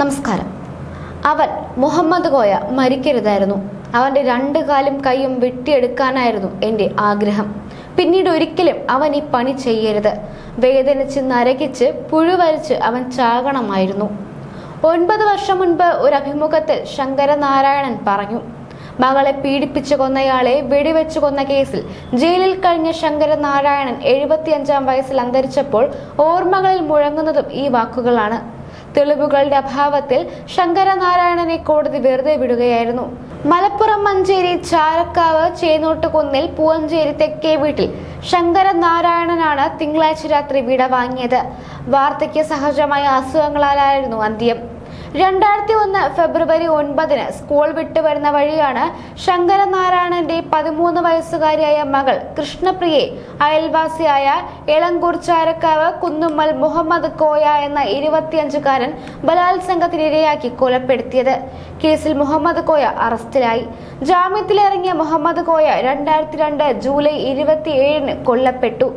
നമസ്കാരം. അവൻ മുഹമ്മദ് കോയ മരിക്കരുതായിരുന്നു. അവന്റെ രണ്ട് കാലും കൈയും വെട്ടിയെടുക്കാനായിരുന്നു എന്റെ ആഗ്രഹം. പിന്നീട് ഒരിക്കലും അവൻ ഈ പണി ചെയ്യരുത്. വേദനിച്ച് നരകിച്ച് പുഴുവരിച്ച് അവൻ ചാകണമായിരുന്നു. ഒൻപത് വർഷം മുൻപ് ഒരു അഭിമുഖത്തിൽ ശങ്കരനാരായണൻ പറഞ്ഞു മകളെ പീഡിപ്പിച്ചു കൊന്നയാളെ വെടിവെച്ചു കൊന്ന കേസിൽ ജയിലിൽ കഴിഞ്ഞ ശങ്കരനാരായണൻ എഴുപത്തിയഞ്ചാം വയസ്സിൽ അന്തരിച്ചപ്പോൾ ഓർമ്മകളിൽ മുഴങ്ങുന്നതും ഈ വാക്കുകളാണ്. തെളിവുകളുടെ അഭാവത്തിൽ ശങ്കരനാരായണനെ കോടതി വെറുതെ വിടുകയായിരുന്നു. മലപ്പുറം മഞ്ചേരി ചാരക്കാവ് ചേനോട്ടുകുന്നിൽ പൂവഞ്ചേരി തെക്കേ വീട്ടിൽ ശങ്കരനാരായണനാണ് തിങ്കളാഴ്ച രാത്രി വിട വാങ്ങിയത്. വാർദ്ധക്യ സഹജമായ അസുഖങ്ങളാലായിരുന്നു അന്ത്യം. രണ്ടായിരത്തി ഒന്ന് ഫെബ്രുവരി ഒൻപതിന് സ്കൂൾ വിട്ടു വരുന്ന വഴിയാണ് ശങ്കരനാരായണന്റെ പതിമൂന്ന് വയസ്സുകാരിയായ മകൾ കൃഷ്ണപ്രിയെ അയൽവാസിയായ എളങ്കൂർ ചാരക്കാവ് കുന്നുമ്മൽ മുഹമ്മദ് കോയ എന്ന ഇരുപത്തിയഞ്ചുകാരൻ ബലാത്സംഗത്തിനിരയാക്കി കൊലപ്പെടുത്തിയത്. കേസിൽ മുഹമ്മദ് കോയ അറസ്റ്റിലായി. ജാമ്യത്തിലിറങ്ങിയ മുഹമ്മദ് കോയ രണ്ടായിരത്തി രണ്ട് ജൂലൈ ഇരുപത്തിയേഴിന് കൊല്ലപ്പെട്ടു.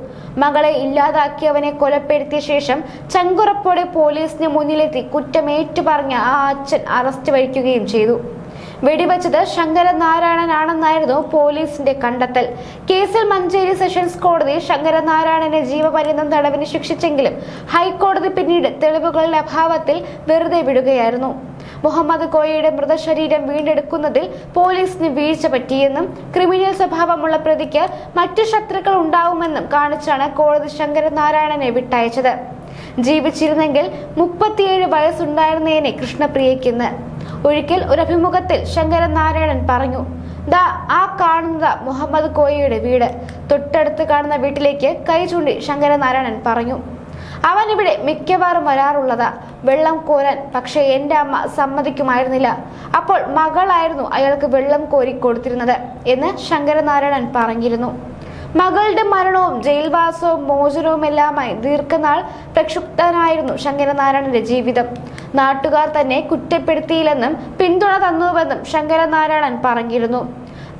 മകളെ ഇല്ലാതാക്കിയവനെ കൊലപ്പെടുത്തിയ ശേഷം ചങ്കുറപ്പോടെ പോലീസിന് മുന്നിലെത്തി കുറ്റമേറ്റു പറഞ്ഞ ആ അച്ഛൻ അറസ്റ്റ് വഹിക്കുകയും ചെയ്തു. വെടിവെച്ചത് ശങ്കരനാരായണനാണെന്നായിരുന്നു പോലീസിന്റെ കണ്ടെത്തൽ. കേസിൽ മഞ്ചേരി സെഷൻസ് കോടതി ശങ്കരനാരായണനെ ജീവപര്യന്തം തടവിന് ശിക്ഷിച്ചെങ്കിലും ഹൈക്കോടതി പിന്നീട് തെളിവുകളുടെ അഭാവത്തിൽ വെറുതെ വിടുകയായിരുന്നു. മുഹമ്മദ് കോയയുടെ മൃതശരീരം വീണ്ടെടുക്കുന്നതിൽ പോലീസിന് വീഴ്ച പറ്റിയെന്നും ക്രിമിനൽ സ്വഭാവമുള്ള പ്രതിക്ക് മറ്റു ശത്രുക്കൾ ഉണ്ടാവുമെന്നും കാണിച്ചാണ് കോടതി ശങ്കരനാരായണനെ വിട്ടയച്ചത്. ജീവിച്ചിരുന്നെങ്കിൽ മുപ്പത്തിയേഴ് വയസ്സുണ്ടായിരുന്നേനെ കൃഷ്ണപ്രിയയ്ക്കെന്ന്. ഒരിക്കൽ ഒരു അഭിമുഖത്തിൽ ശങ്കരനാരായണൻ പറഞ്ഞു ദാ ആ കാണുന്നത് മുഹമ്മദ് കോയയുടെ വീട്. തൊട്ടടുത്ത് കാണുന്ന വീട്ടിലേക്ക് കൈ ചൂണ്ടി ശങ്കരനാരായണൻ പറഞ്ഞു. അവൻ ഇവിടെ മിക്കവാറും വരാറുള്ളതാ വെള്ളം കോരാൻ പക്ഷേ എന്റെ അമ്മ സമ്മതിക്കുമായിരുന്നില്ല. അപ്പോൾ മകളായിരുന്നു അയാൾക്ക് വെള്ളം കോരി കൊടുത്തിരുന്നത് എന്ന് ശങ്കരനാരായണൻ പറഞ്ഞിരുന്നു. മകളുടെ മരണവും ജയിൽവാസവും മോചനവും എല്ലാമായി ദീർഘനാൾ പ്രക്ഷുബ്ധനായിരുന്നു ശങ്കരനാരായണന്റെ ജീവിതം. നാട്ടുകാർ തന്നെ കുറ്റപ്പെടുത്തിയില്ലെന്നും പിന്തുണ തന്നുവെന്നും ശങ്കരനാരായണൻ പറഞ്ഞിരുന്നു.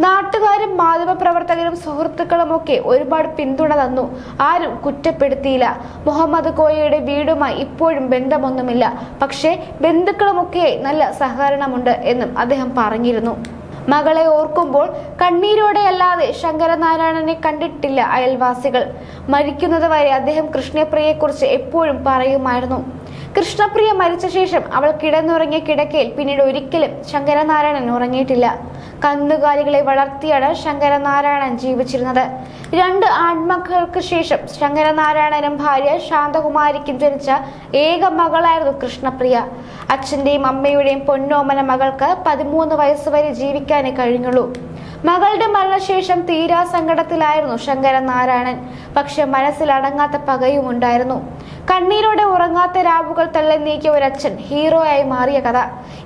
നാട്ടുകാരും മാധ്യമപ്രവർത്തകരും സുഹൃത്തുക്കളുമൊക്കെ ഒരുപാട് പിന്തുണ തന്നു. ആരും കുറ്റപ്പെടുത്തിയില്ല. മുഹമ്മദ് കോയയുടെ വീടുമായി ഇപ്പോഴും ബന്ധമൊന്നുമില്ല. പക്ഷേ ബന്ധുക്കളുമൊക്കെ നല്ല സഹകരണമുണ്ട് എന്നും അദ്ദേഹം പറഞ്ഞിരുന്നു. മകളെ ഓർക്കുമ്പോൾ കണ്ണീരോടെ അല്ലാതെ ശങ്കരനാരായണനെ കണ്ടിട്ടില്ല അയൽവാസികൾ. മരിക്കുന്നത് വരെ അദ്ദേഹം കൃഷ്ണപ്രിയയെക്കുറിച്ച് എപ്പോഴും പറയുമായിരുന്നു. കൃഷ്ണപ്രിയ മരിച്ച ശേഷം അവൾ കിടന്നുറങ്ങിയ കിടക്കയിൽ പിന്നീട് ഒരിക്കലും ശങ്കരനാരായണൻ ഉറങ്ങിയിട്ടില്ല. കന്നുകാലികളെ വളർത്തിയാണ് ശങ്കരനാരായണൻ ജീവിച്ചിരുന്നത്. രണ്ട് ആൺമക്കൾക്ക് ശേഷം ശങ്കരനാരായണനും ഭാര്യ ശാന്തകുമാരിക്കും ജനിച്ച ഏക മകളായിരുന്നു കൃഷ്ണപ്രിയ. അച്ഛന്റെയും അമ്മയുടെയും പൊന്നോമന മകൾക്ക് പതിമൂന്ന് വയസ്സ് വരെ ജീവിക്കാനേ കഴിഞ്ഞുള്ളൂ. മകളുടെ മരണശേഷം തീരാ സങ്കടത്തിലായിരുന്നു ശങ്കരനാരായണൻ. പക്ഷെ മനസ്സിലടങ്ങാത്ത പകയും ഉണ്ടായിരുന്നു കണ്ണീരോടെ ഉറങ്ങാത്ത രാവുകൾ തള്ളി നീക്കിയ ഒരച്ഛൻ ഹീറോയായി മാറിയ കഥ.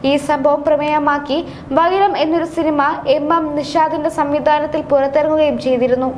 ഈ സംഭവം പ്രമേയമാക്കി വൈരം എന്നൊരു സിനിമ എം എം നിഷാദിന്റെ സംവിധാനത്തിൽ പുറത്തിറങ്ങുകയും ചെയ്തിരുന്നു.